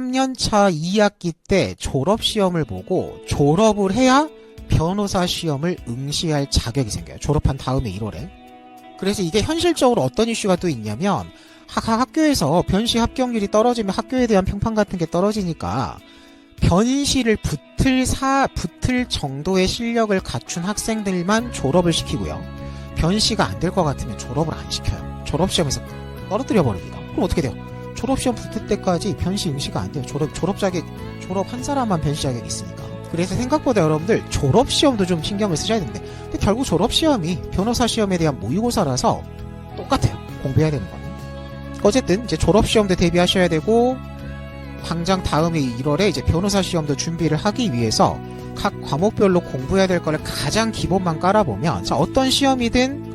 3년차 2학기 때 졸업시험을 보고 졸업을 해야 변호사 시험을 응시할 자격이 생겨요. 졸업한 다음에 1월에. 그래서 이게 현실적으로 어떤 이슈가 또 있냐면 학, 학교에서 변시 합격률이 떨어지면 학교에 대한 평판 같은 게 떨어지니까 변시를 붙을 사 붙을 정도의 실력을 갖춘 학생들만 졸업을 시키고요. 변시가 안 될 것 같으면 졸업을 안 시켜요. 졸업 시험에서 떨어뜨려 버립니다. 그럼 어떻게 돼요? 졸업 시험 붙을 때까지 변시 응시가 안 돼요. 졸업 졸업 자격 졸업 한 사람만 변시 자격이 있으니까. 그래서 생각보다 여러분들 졸업 시험도 좀 신경을 쓰셔야 되는데 근데 결국 졸업 시험이 변호사 시험에 대한 모의고사라서 똑같아요. 공부해야 되는 거는. 어쨌든 이제 졸업 시험도 대비하셔야 되고 당장 다음에 1월에 이제 변호사 시험도 준비를 하기 위해서 각 과목별로 공부해야 될 거를 가장 기본만 깔아보면 자 어떤 시험이든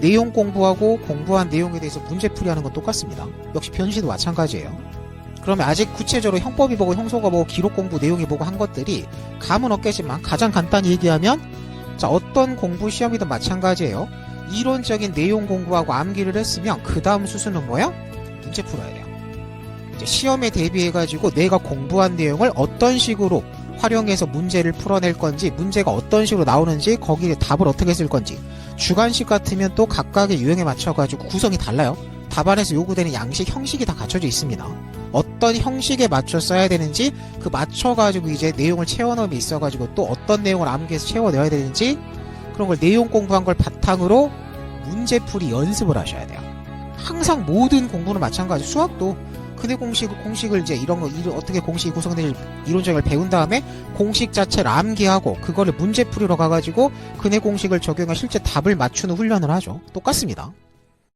내용 공부하고 공부한 내용에 대해서 문제 풀이하는 건 똑같습니다. 역시 변시도 마찬가지예요. 그러면 아직 구체적으로 형법이 보고 형소가 보고 기록 공부 내용이 보고 한 것들이 감은 없겠지만 가장 간단히 얘기하면 자 어떤 공부 시험이든 마찬가지예요. 이론적인 내용 공부하고 암기를 했으면 그 다음 수순은 뭐야? 문제 풀어야 돼요. 시험에 대비해가지고 내가 공부한 내용을 어떤 식으로 활용해서 문제를 풀어낼 건지, 문제가 어떤 식으로 나오는지, 거기에 답을 어떻게 쓸 건지. 주관식 같으면 또 각각의 유형에 맞춰가지고 구성이 달라요. 답안에서 요구되는 양식, 형식이 다 갖춰져 있습니다. 어떤 형식에 맞춰 써야 되는지, 그 맞춰가지고 이제 내용을 채워넣음이 있어가지고 또 어떤 내용을 암기해서 채워넣어야 되는지, 그런 걸 내용 공부한 걸 바탕으로 문제풀이 연습을 하셔야 돼요. 항상 모든 공부는 마찬가지. 수학도 근해 공식 공식을 이제 이런 거 이런 어떻게 공식이 구성되는지 이론적을 배운 다음에 공식 자체를 암기하고 그거를 문제풀이로 가가지고 근해 공식을 적용해 실제 답을 맞추는 훈련을 하죠. 똑같습니다.